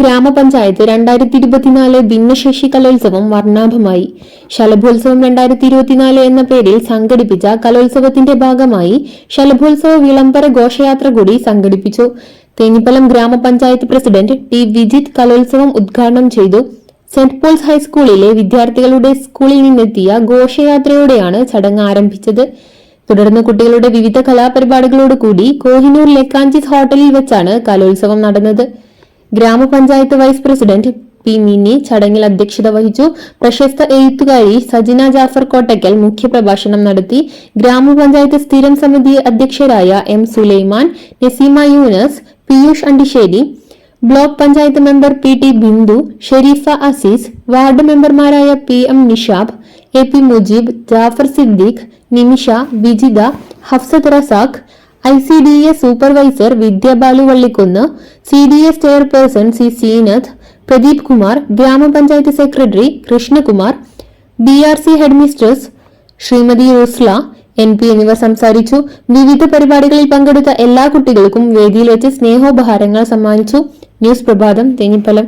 ഗ്രാമപഞ്ചായത്ത് രണ്ടായിരത്തി ഇരുപത്തിനാല് ഭിന്നശേഷി കലോത്സവം വർണാഭമായി. ശലഭോത്സവം രണ്ടായിരത്തി ഇരുപത്തിനാല് എന്ന പേരിൽ സംഘടിപ്പിച്ച കലോത്സവത്തിന്റെ ഭാഗമായി ശലഭോത്സവ വിളംബര ഘോഷയാത്ര കൂടി സംഘടിപ്പിച്ചു. തേഞ്ഞിപ്പലം ഗ്രാമപഞ്ചായത്ത് പ്രസിഡന്റ് ടി വിജിത് കലോത്സവം ഉദ്ഘാടനം ചെയ്തു. സെന്റ് പോൾസ് ഹൈസ്കൂളിലെ വിദ്യാർത്ഥികളുടെ സ്കൂളിൽ നിന്നെത്തിയ ഘോഷയാത്രയോടെയാണ് ചടങ്ങ് ആരംഭിച്ചത്. തുടർന്ന് കുട്ടികളുടെ വിവിധ കലാപരിപാടികളോടുകൂടി കോഹിനൂർ ലെക്കാഞ്ചിസ് ഹോട്ടലിൽ വെച്ചാണ് കലോത്സവം നടന്നത്. ഗ്രാമപഞ്ചായത്ത് വൈസ് പ്രസിഡന്റ് പി മിനി ചടങ്ങിൽ അധ്യക്ഷത വഹിച്ചു. പ്രശസ്ത എഴുത്തുകാരി സജിന ജാഫർ കോട്ടയ്ക്കൽ മുഖ്യപ്രഭാഷണം നടത്തി. ഗ്രാമപഞ്ചായത്ത് സ്ഥിരം സമിതി അധ്യക്ഷരായ M Sulaiman Naseema Yunus Piyush Andisseri block panchayat member P T Bindu Shareefa Aziz ward മെമ്പർമാരായ P M Nishab A P Mujeeb Jafar Siddique Nimisha Vijitha Hafsath Razak I C D S supervisor Vidyabalu Vallikkunnu C D S chairperson C Seenath Pradeep Kumar ഗ്രാമപഞ്ചായത്ത് secretary Krishnakumar B R C headmistress Srimathi Rusla N P എന്നിവർ സംസാരിച്ചു. വിവിധ പരിപാടികളിൽ പങ്കെടുത്ത എല്ലാ കുട്ടികൾക്കും വേദിയിൽ വെച്ച് സ്നേഹോപഹാരങ്ങൾ സമ്മാനിച്ചു. ന്യൂസ് പ്രഭാതം തേഞ്ഞിപ്പലം